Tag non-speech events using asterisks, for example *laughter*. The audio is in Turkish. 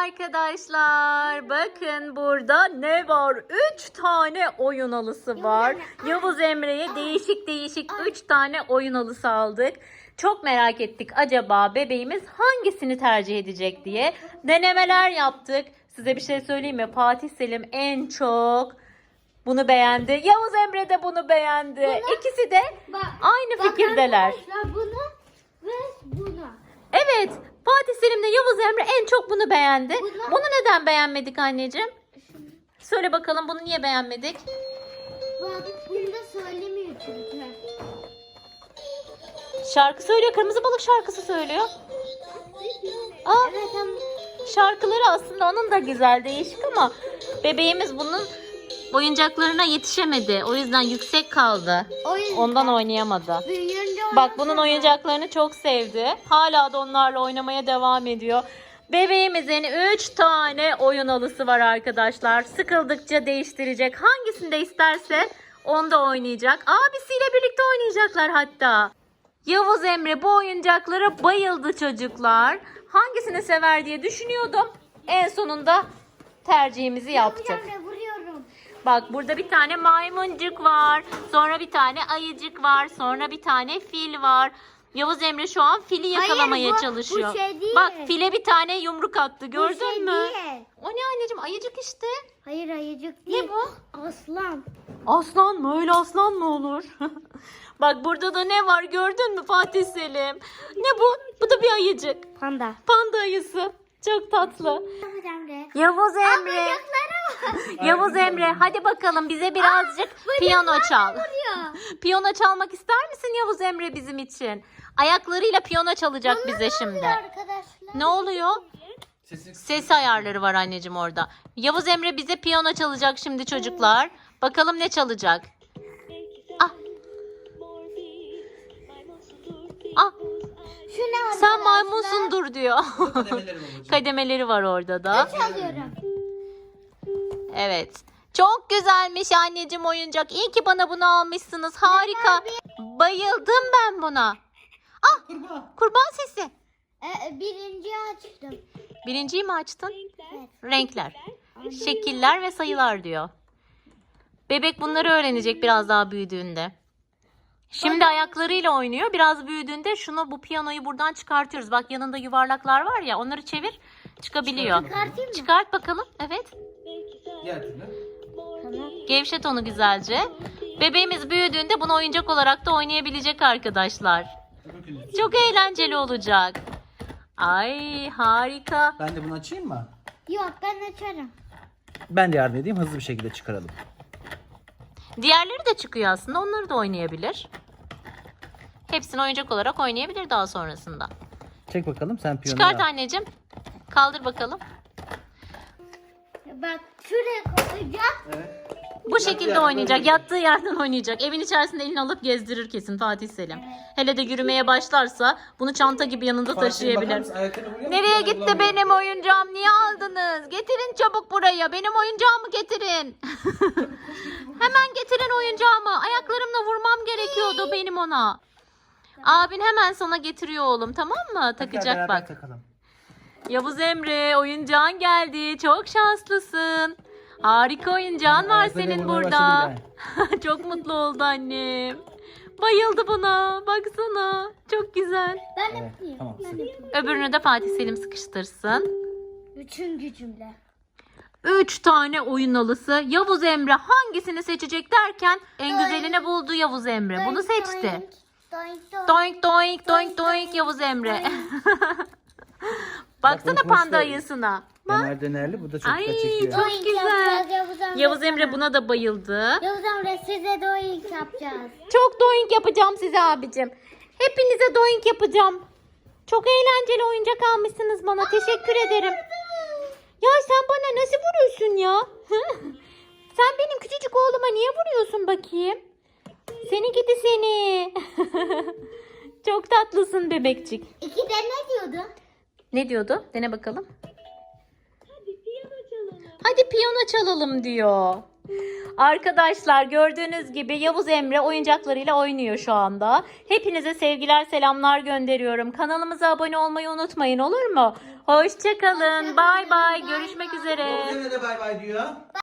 arkadaşlar. Bakın burada ne var? 3 tane oyun alısı var. Yavuz Emre'ye değişik değişik 3 tane oyun alısı aldık. Çok merak ettik acaba bebeğimiz hangisini tercih edecek diye. Denemeler yaptık. Size bir şey söyleyeyim mi? Fatih Selim en çok bunu beğendi. Yavuz Emre de bunu beğendi. İkisi de Bak, aynı bak fikirdeler. bunu ve buna. Evet. Fatih Selim de Yavuz Emre en çok bunu beğendi. Bunu- Bunu neden beğenmedik anneciğim? Söyle bakalım bunu niye beğenmedik? Bak bunu da söylemiyor çünkü. Şarkı söylüyor. Kırmızı balık şarkısı söylüyor. Aa, Evet ama şarkıları aslında onun da güzel değişik ama bebeğimiz bunun oyuncaklarına yetişemedi. O yüzden yüksek kaldı. o yüzden Ondan oynayamadı. büyüyünce Bak bunun oyuncaklarını çok sevdi. Hala da onlarla oynamaya devam ediyor. Bebeğimizin 3 tane oyun alısı var arkadaşlar. Sıkıldıkça değiştirecek. Hangisini de isterse onda oynayacak. Abisiyle birlikte oynayacaklar hatta. Yavuz Emre bu oyuncaklara bayıldı çocuklar. Hangisini sever diye düşünüyordum. En sonunda tercihimizi yaptık. Bak burada bir tane maymuncuk var. Sonra bir tane ayıcık var. Sonra bir tane fil var. Yavuz Emre şu an fili yakalamaya bu- bu çalışıyor. şey değil. Bak file bir tane yumruk attı. Gördün Bu şey mü? değil. O ne anneciğim? Ayıcık işte. Hayır ayıcık değil. Ne bu? Aslan. Aslan mı? Öyle aslan mı olur? *laughs* Bak burada da ne var gördün mü Fatih Selim? Ne bu? Bu da bir ayıcık. Panda. Panda ayısı. Çok tatlı. Yapacağım ne? Yavuz Emre. Yavuz Emre hadi bakalım bize birazcık piyano çal. Piyano çalmak ister misin Yavuz Emre bizim için? Ayaklarıyla piyano çalacak bize şimdi. Arkadaşlar. Ne oluyor? Ses ayarları var anneciğim orada. Yavuz Emre bize piyano çalacak şimdi çocuklar. Bakalım ne çalacak? Ah. Ah, Şu ne sen arkadaşlar? maymunsundur diyor. Kademeleri var orada da. Çalıyorum. Evet. Çok güzelmiş anneciğim oyuncak. İyi ki bana bunu almışsınız. Harika. Bayıldım ben buna. Ah, kurban sesi. Ee, birinci açtım. Birinciyi mi açtın? Evet. Renkler, şekiller ve sayılar diyor. Bebek bunları öğrenecek biraz daha büyüdüğünde. Şimdi ayaklarıyla oynuyor. Biraz büyüdüğünde şunu bu piyanoyu buradan çıkartıyoruz. Bak yanında yuvarlaklar var ya onları çevir çıkabiliyor. Çıkartayım mı? Çıkart bakalım. Evet. Diğer türlü. Tamam. Gevşet onu güzelce. Bebeğimiz büyüdüğünde bunu oyuncak olarak da oynayabilecek arkadaşlar. Çok eğlenceli olacak. Ay harika. Ben de bunu açayım mı? Yok ben açarım. Ben de yardım edeyim hızlı bir şekilde çıkaralım. Diğerleri de çıkıyor aslında. Onları da oynayabilir. Hepsini oyuncak olarak oynayabilir daha sonrasında. Çek bakalım sen piyano Çıkart anneciğim. Kaldır bakalım. Bak şuraya koyacağım. Evet. Bu şekilde yerden oynayacak. oynayacak. Yattığı yerden oynayacak. Evin içerisinde elini alıp gezdirir kesin Fatih Selim. Hele de yürümeye başlarsa bunu çanta gibi yanında taşıyabilir. Nereye gitti benim oyuncağım? Niye aldınız? Getirin çabuk buraya. Benim oyuncağımı getirin. *laughs* hemen getirin oyuncağımı. Ayaklarımla vurmam gerekiyordu benim ona. Abin hemen sana getiriyor oğlum tamam mı? Takacak bak. Takalım. Yavuz Emre oyuncağın geldi. Çok şanslısın. Harika oyuncağın var senin burada. *laughs* Çok mutlu oldu annem. Bayıldı buna. Baksana. Çok güzel. Ben de Evet, yapayım. tamam. Öbürünü de Fatih Selim sıkıştırsın. Bütün gücümle. Üç tane oyun alısı. Yavuz Emre hangisini seçecek derken en Doink. güzelini buldu Yavuz Emre. Bunu Doink, seçti. doink, doink, doink. Doink doink doink doink Yavuz Emre. *laughs* Baksana Bak, panda ayısına. Bak. Ömer Dönerli bu da çok Ay, güzel çekiyor. çok güzel. Yavuz Emre Yavuz Emre sana. buna da bayıldı. Yavuz Emre size doink yapacağız. Çok doink yapacağım size abicim. Hepinize doink yapacağım. Çok eğlenceli oyuncak almışsınız bana. Teşekkür ederim. Ya sen bana nasıl vuruyorsun ya? *laughs* sen benim küçücük oğluma niye vuruyorsun bakayım? Seni gidi seni. *laughs* Çok tatlısın bebekçik. İki de ne diyordu? Ne diyordu? Dene bakalım. Hadi piyano çalalım diyor. Arkadaşlar gördüğünüz gibi Yavuz Emre oyuncaklarıyla oynuyor şu anda. Hepinize sevgiler selamlar gönderiyorum. Kanalımıza abone olmayı unutmayın olur mu? Hoşçakalın. Bay bay. Görüşmek üzere. Emre de bay bay diyor.